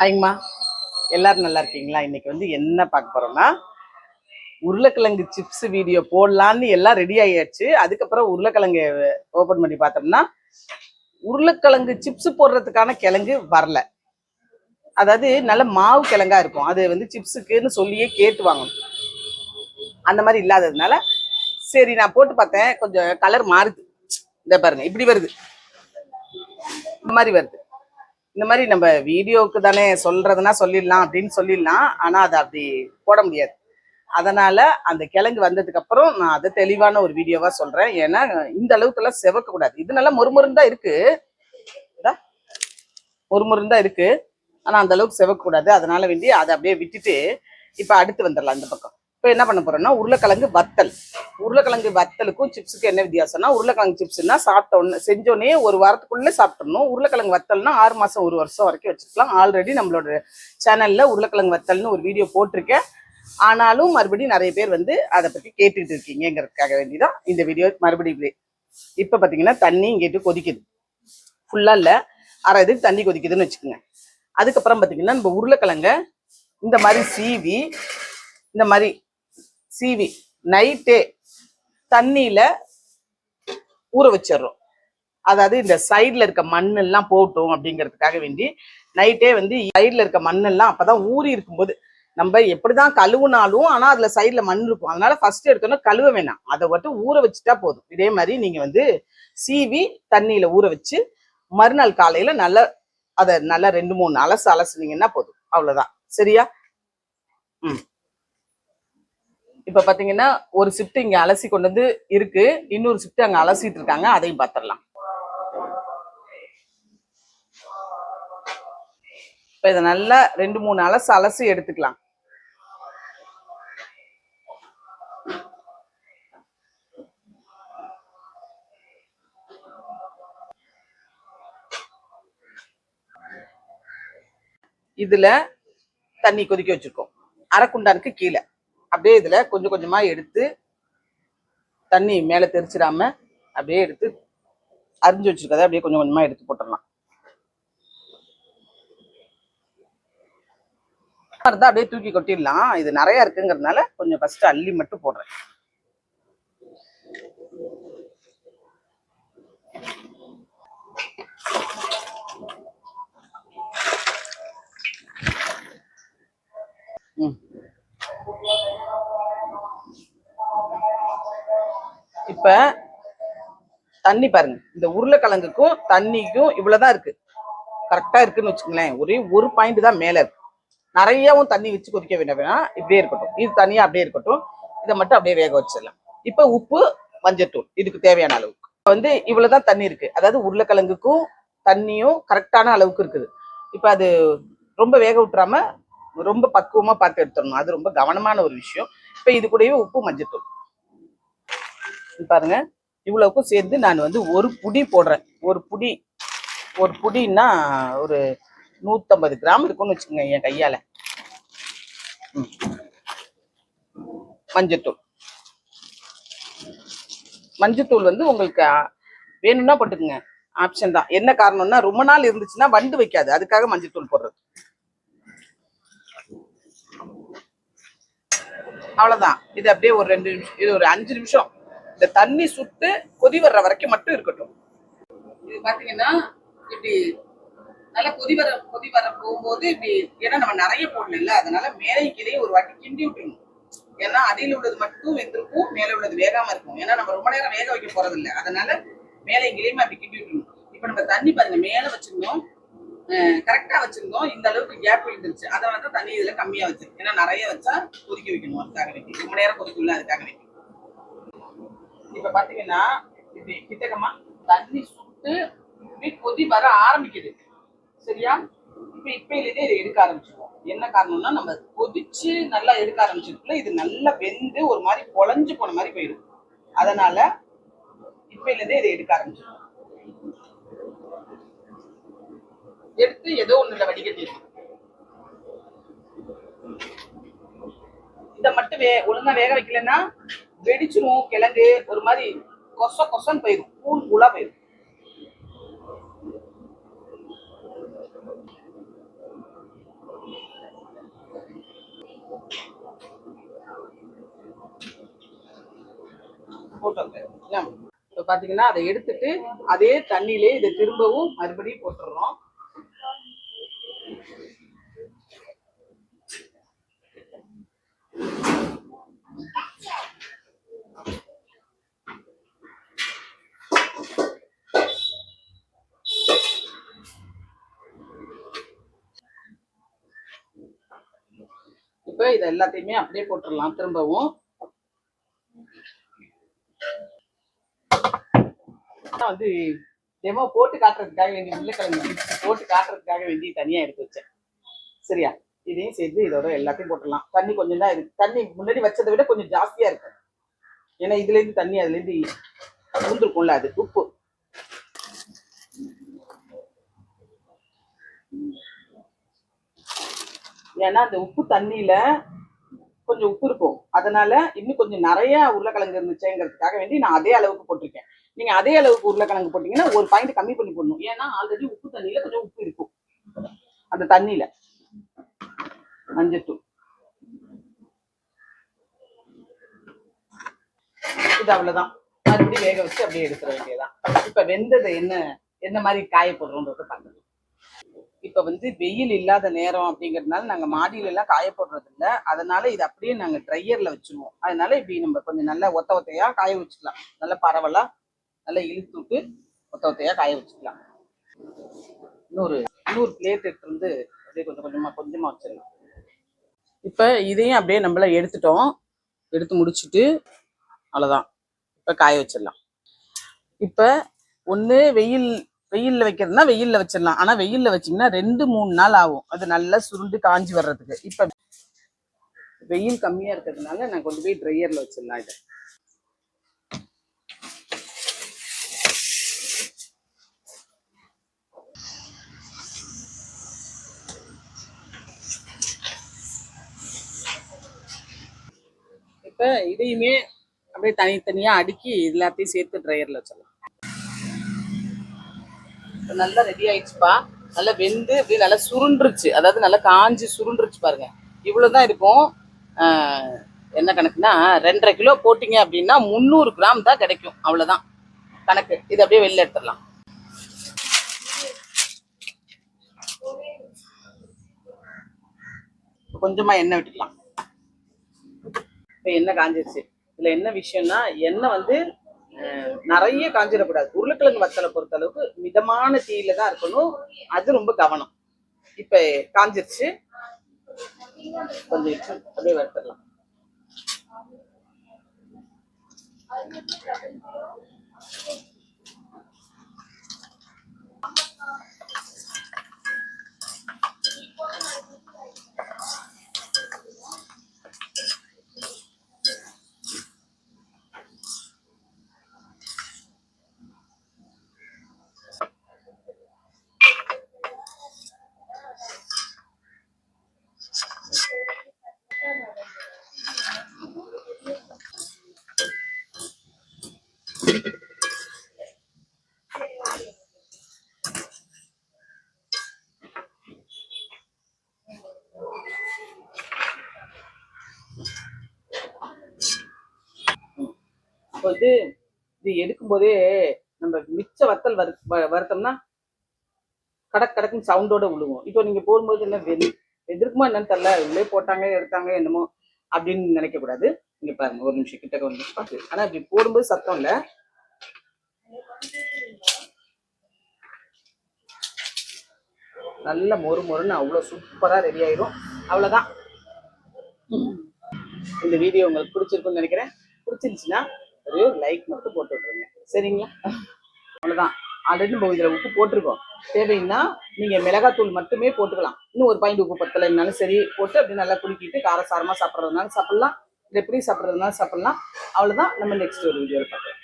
ஹாய்மா. எல்லாரும் நல்லா இருக்கீங்களா? இன்னைக்கு வந்து என்ன பார்க்க போறோம்னா உருளைக்கிழங்கு சிப்ஸ் வீடியோ போடலான்னு எல்லாம் ரெடி ஆயாச்சு. அதுக்கப்புறம் உருளைக்கிழங்கு ஓபன் பண்ணி பார்த்தோம்னா உருளைக்கிழங்கு சிப்ஸ் போடுறதுக்கான கிழங்கு வரல. அதாவது நல்ல மாவு கிழங்கா இருக்கும். அது வந்து சிப்ஸுக்குன்னு சொல்லியே கேட்டு வாங்கணும். அந்த மாதிரி இல்லாததுனால சரி நான் போட்டு பார்த்தேன். கொஞ்சம் கலர் மாறுது. இந்த பாருங்க இப்படி வருது. இந்த மாதிரி வருது. இந்த மாதிரி நம்ம வீடியோவுக்கு தானே சொல்றதுன்னா சொல்லிடலாம் அப்படின்னு சொல்லிடலாம். ஆனால் அதை அப்படி போட முடியாது. அதனால அந்த கிழங்கு வந்ததுக்கு அப்புறம் நான் அதை தெளிவான ஒரு வீடியோவா சொல்றேன். ஏன்னா இந்த அளவுக்கு எல்லாம் செவக்க கூடாது. இது நல்லா மொறுமொருன்னு தான் இருக்கு. இதா, தான் இருக்கு. ஆனா அந்த அளவுக்கு செவக்க கூடாது. அதனால வேண்டி அதை அப்படியே விட்டுட்டு இப்ப அடுத்து வந்துடலாம் இந்த பக்கம். இப்போ என்ன பண்ண போறோம்னா உருளைக்கிழங்கு வத்தல். உருளைக்கிழங்கு வத்தலுக்கும் சிப்ஸுக்கும் என்ன வித்தியாசம்னா உருளைக்கிழங்கு சிப்ஸ்னா சாப்பிட்டோன்னு செஞ்சோன்னே ஒரு வாரத்துக்குள்ளே சாப்பிட்றணும் உருளைக்கிழங்கு வத்தல்னா ஆறு மாதம் ஒரு வருஷம் வரைக்கும் வச்சுக்கலாம் ஆல்ரெடி நம்மளோட சேனலில் உருளைக்கிழங்கு வத்தல்னு ஒரு வீடியோ போட்டிருக்கேன். ஆனாலும் மறுபடியும் நிறைய பேர் வந்து அதை பற்றி கேட்டுட்டு இருக்கீங்கிறதுக்காக வேண்டிதான் இந்த வீடியோ மறுபடியும் இப்போ பார்த்தீங்கன்னா தண்ணி இங்கிட்டு கொதிக்குது. ஃபுல்லாக இல்லை. அரை இதுக்கு தண்ணி கொதிக்குதுன்னு வச்சுக்கோங்க. அதுக்கப்புறம் பார்த்தீங்கன்னா நம்ம உருளைக்கிழங்க இந்த மாதிரி சீவி இந்த மாதிரி சீவி நைட்டே தண்ணியில ஊற வச்சிடுறோம். அதாவது இந்த சைடில் இருக்க மண்ணெல்லாம் போட்டோம் அப்படிங்கிறதுக்காக வேண்டி நைட்டே வந்து சைடில் இருக்க மண்ணெல்லாம் அப்போ தான் ஊறி இருக்கும்போது நம்ம எப்படி தான் கழுவுனாலும் ஆனால் அதில் சைடில் மண் இருக்கும். அதனால ஃபர்ஸ்ட் எடுத்தோன்னா கழுவ வேணாம். அதை மட்டும் ஊற வச்சுட்டா போதும். இதே மாதிரி நீங்கள் வந்து சீவி தண்ணியில் ஊற வச்சு மறுநாள் காலையில் நல்லா அதை நல்லா ரெண்டு மூணு அலசு அலசுனீங்கன்னா போதும். அவ்வளோதான் சரியா? ம். இப்போ பாத்தீங்கன்னா ஒரு ஷிஃப்ட் இங்க அலசி கொண்டு வந்து இருக்கு. இன்னொரு ஷிஃப்ட் அங்க அலசிட்டு இருக்காங்க. அதையும் பார்த்துடலாம் இப்ப இதை நல்லா ரெண்டு மூணு அலசு அலசி எடுத்துக்கலாம். இதுல தண்ணி கொதிக்க வச்சிருக்கோம். அரைக்குண்டானுக்கு கீழே. அப்படியே இதில் கொஞ்சம் கொஞ்சமாக எடுத்து தண்ணி மேலே தெரிச்சிடாம அப்படியே எடுத்து அரிஞ்சு வச்சிருக்கதை அப்படியே கொஞ்சம் கொஞ்சமாக எடுத்து போட்டுடலாம். இருந்தா அப்படியே தூக்கி கொட்டிடலாம். இது நிறைய இருக்குங்கிறதுனால கொஞ்சம் ஃபஸ்ட்டு அள்ளி மட்டும் போடுறேன். ம். இப்ப தண்ணி பாருங்க. இந்த உருளைக்கிழங்குக்கும் தண்ணிக்கும் இவ்வளவுதான் இருக்கு. கரெக்டா இருக்குன்னு வச்சுங்களேன் ஒரே ஒரு பாயிண்ட் தான் மேல இருக்கு. நிறையாவும் தண்ணி வச்சு கொதிக்க வேண்டாம். இப்படியே இருக்கட்டும். இது தனியாக அப்படியே இருக்கட்டும். இதை மட்டும் அப்படியே வேக வச்சிடலாம். இப்போ உப்பு மஞ்சத்தூள். இதுக்கு தேவையான அளவுக்கு. இப்போ வந்து இவ்வளவுதான் தண்ணி இருக்கு. அதாவது உருளைக்கிழங்குக்கும் தண்ணியும் கரெக்டான அளவுக்கு இருக்குது. இப்போ அது ரொம்ப வேக விட்டுறாம ரொம்ப பக்குவமா பார்த்து எடுத்துடணும். அது ரொம்ப கவனமான ஒரு விஷயம். இப்போ இது கூடவே உப்பு மஞ்சத்தூள். பாருங்க. இவ்வளவுக்கும் சேர்ந்து நான் வந்து ஒரு புடி போடுறேன். ஒரு புடி ஒரு புடின்னா ஒரு நூத்தம்பது கிராம் இருக்கும்னு வச்சுக்கோங்க என் கையால. மஞ்சத்தூள். மஞ்சத்தூள் வந்து உங்களுக்கு வேணும்னா போட்டுக்குங்க. ஆப்ஷன் தான். என்ன காரணம்னா ரொம்ப நாள் இருந்துச்சுன்னா வண்டு வைக்காது. அதுக்காக மஞ்சத்தூள் போடுறது. அவ்வளவுதான். இது அப்படியே ஒரு ரெண்டு நிமிஷம் இது ஒரு அஞ்சு நிமிஷம். இந்த தண்ணி சுட்டு கொதி வர்ற வரைக்கும் மட்டும் இருக்கட்டும். இது பாத்தீங்கன்னா இப்படி நல்லா கொதி வர கொதி வர போகும்போது இப்படி ஏன்னா நம்ம நிறைய போடல அதனால மேலே கீழே ஒரு வாட்டி கிண்டி விட்டுணும் ஏன்னா அடியில் உள்ளது மட்டும் வெந்திருக்கும் மேலே உள்ளது வேகாம இருக்கும். ஏன்னா நம்ம ரொம்ப நேரம் வேக வைக்க போறது இல்லை அதனால மேலே கீழேயுமே அப்படி கிண்டி விட்டுணும் இப்ப நம்ம தண்ணி பாருங்க மேலே வச்சிருந்தோம். கரெக்டா வச்சிருந்தோம். இந்த அளவுக்கு கேப் விழுந்துருச்சு. அதை வந்து தண்ணி இதுல கம்மியா வச்சிருக்கு ஏன்னா நிறைய வச்சா கொதிக்க வைக்கணும் அதுக்காக வேண்டி ரொம்ப நேரம் கொதிக்கல அதுக்காக வேண்டி இப்ப பாத்தீங்கன்னா இது கிட்டக்கமா தண்ணி சுட்டு இப்படி கொதி வர ஆரம்பிக்குது. சரியா? இப்ப இப்பையிலேயே இதை எடுக்க ஆரம்பிச்சிருவோம். என்ன காரணம்னா நம்ம கொதிச்சு நல்லா எடுக்க ஆரம்பிச்சிருக்குள்ள இது நல்லா வெந்து ஒரு மாதிரி பொழஞ்சு போன மாதிரி போயிடும். அதனால இப்பையிலேயே இதை எடுக்க ஆரம்பிச்சிருவோம். எடுத்து ஏதோ ஒண்ணுல வடிகட்டிடும் இதை மட்டும் வே ஒழுங்கா வேக வைக்கலன்னா வெடிச்சிரும் கிழங்கு ஒரு மாதிரி கொச கொசன்னு போயிடும் கூழ் கூழாக போயிடும் போட்டோங்க இப்போ பார்த்தீங்கன்னா அதை எடுத்துட்டு அதே தண்ணியிலே இதை திரும்பவும் மறுபடியும் போட்டுடுறோம் இப்போ இது எல்லாத்தையுமே அப்படியே போட்டுடலாம் திரும்பவும். வந்து டெமோ போட்டு காட்டுறதுக்காக வேண்டி உருளைக்கிழங்கு போட்டு காட்டுறதுக்காக வேண்டி தனியா எடுத்து வச்சேன். சரியா? இதையும் சேர்த்து இதோட எல்லாத்தையும் போட்டுடலாம் தண்ணி கொஞ்சம் தான் இருக்கு. தண்ணி முன்னாடி வச்சதை விட கொஞ்சம் ஜாஸ்தியா இருக்கு. ஏன்னா இதுல இருந்து தண்ணி அதுல இருந்து ஊந்துருக்கும்ல அது உப்பு. ஏன்னா அந்த உப்பு தண்ணியில கொஞ்சம் உப்பு இருக்கும். அதனால இன்னும் கொஞ்சம் நிறைய உருளைக்கிழங்கு இருந்துச்சுங்கிறதுக்காக வேண்டி நான் அதே அளவுக்கு போட்டிருக்கேன். நீங்க அதே அளவுக்கு உருளைக்கிழங்கு போட்டீங்கன்னா ஒரு பாயிண்ட் கம்மி பண்ணி போடணும். ஏன்னா ஆல்ரெடி உப்பு தண்ணியில கொஞ்சம் உப்பு இருக்கும். அந்த தண்ணியில. மஞ்சத்தூள். இது அவ்வளவுதான். மறுபடியும் வேக வச்சு அப்படியே எடுத்துட வேண்டியதுதான். இப்ப வெந்ததை என்ன என்ன மாதிரி காய போடுறோன்றத பார்க்கணும் இப்ப வந்து வெயில் இல்லாத நேரம் அப்படிங்கறதுனால நாங்க மாடியில எல்லாம் காய போடுறது இல்ல அதனால இது அப்படியே நாங்க ட்ரையர்ல வச்சிருவோம். அதனால இப்படி நம்ம கொஞ்சம் நல்லா ஒத்த ஒத்தையா காய வச்சுக்கலாம். நல்லா பரவலா நல்லா இழுத்து விட்டு ஒத்த ஒத்தையா காய வச்சுக்கலாம். இன்னொரு இன்னொரு பிளேட் எடுத்து வந்து அப்படியே கொஞ்சம் கொஞ்சமா கொஞ்சமா வச்சிடலாம். இப்ப இதையும் அப்படியே நம்மள எடுத்துட்டோம். எடுத்து முடிச்சுட்டு அவ்வளவுதான். இப்ப காய வச்சிடலாம். இப்ப ஒன்று வெயில் வெயில்ல வைக்கிறதுனா வெயில்ல வச்சிடலாம். ஆனா வெயில்ல வச்சீங்கன்னா ரெண்டு மூணு நாள் ஆகும். அது நல்லா சுருண்டு காஞ்சி வர்றதுக்கு. இப்ப வெயில் கம்மியா இருக்கிறதுனால நான் கொண்டு போய் ட்ரையர்ல வச்சிடலாம் இதை. இப்ப இதையுமே அப்படியே தனித்தனியா அடுக்கி எல்லாத்தையும் சேர்த்து ட்ரையர்ல வச்சிடலாம். நல்லா ரெடி ஆயிடுச்சுப்பா. நல்லா வெந்து அப்படியே நல்லா சுருண்டுருச்சு. அதாவது நல்லா காஞ்சி சுருண்டுருச்சு பாருங்க. இவ்வளோதான் இருக்கும். என்ன கணக்குனா ரெண்டரை கிலோ போட்டிங்க அப்படின்னா முந்நூறு கிராம் தான் கிடைக்கும். அவ்வளோதான் கணக்கு. இது அப்படியே வெளில எடுத்துடலாம். கொஞ்சமாக கொஞ்சமா எண்ணெய் விட்டுக்கலாம். இப்போ எண்ணெய் காஞ்சிருச்சு. இதுல என்ன விஷயம்னா எண்ணெய் வந்து நிறைய காஞ்சிடக்கூடாது உருளைக்கிழங்கு வத்தலை பொறுத்த அளவுக்கு மிதமான தீயில தான் இருக்கணும். அது ரொம்ப கவனம். இப்ப காஞ்சிருச்சு. கொஞ்சம் அப்படியே வறுத்துடலாம். இப்போ வந்து இது எடுக்கும் போதே நம்ம மிச்ச வத்தல் வறு வ- வறுத்தோம்னா கடக் கடக்குன்னு சவுண்டோட விழுவோம். இப்போ நீங்க போடும்போது என்ன வெ- எதிர்க்குமா என்னன்னு தெரியல. உள்ளே போட்டாங்க எடுத்தாங்க என்னமோ அப்படின்னு நினைக்க கூடாது. இங்க பாருங்க ஒரு நிமிஷம் கிட்ட வந்து பார்த்து ஆனா இப்படி போடும்போது சத்தம் இல்ல. நல்ல மொறு மொறுன்னு அவ்வளோ சூப்பரா ரெடி ஆயிரும். அவ்வளவுதான். இந்த வீடியோ உங்களுக்கு பிடிச்சிருக்கும்னு நினைக்கிறேன். பிடிச்சிருந்துச்சுன்னா ஒரு லைக் மட்டும் போட்டு விட்ருங்க சரிங்களா? அவ்வளோதான் ஆல்ரெடி நம்ம இதில் உப்பு போட்டிருக்கோம். தேவைன்னா நீங்கள் மிளகாத்தூள் மட்டுமே போட்டுக்கலாம். இன்னும் ஒரு பாயிண்ட் உப்பு பத்தலைன்னாலும் சரி. போட்டு அப்படி நல்லா குலுக்கிட்டு காரசாரமாக சாப்பிட்றதுனாலும் சாப்பிட்லாம். இல்லை எப்படி சாப்பிட்றதுனாலும் சாப்பிட்லாம். அவ்வளோதான் நம்ம நெக்ஸ்ட் ஒரு வீடியோவில் பார்க்கலாம்.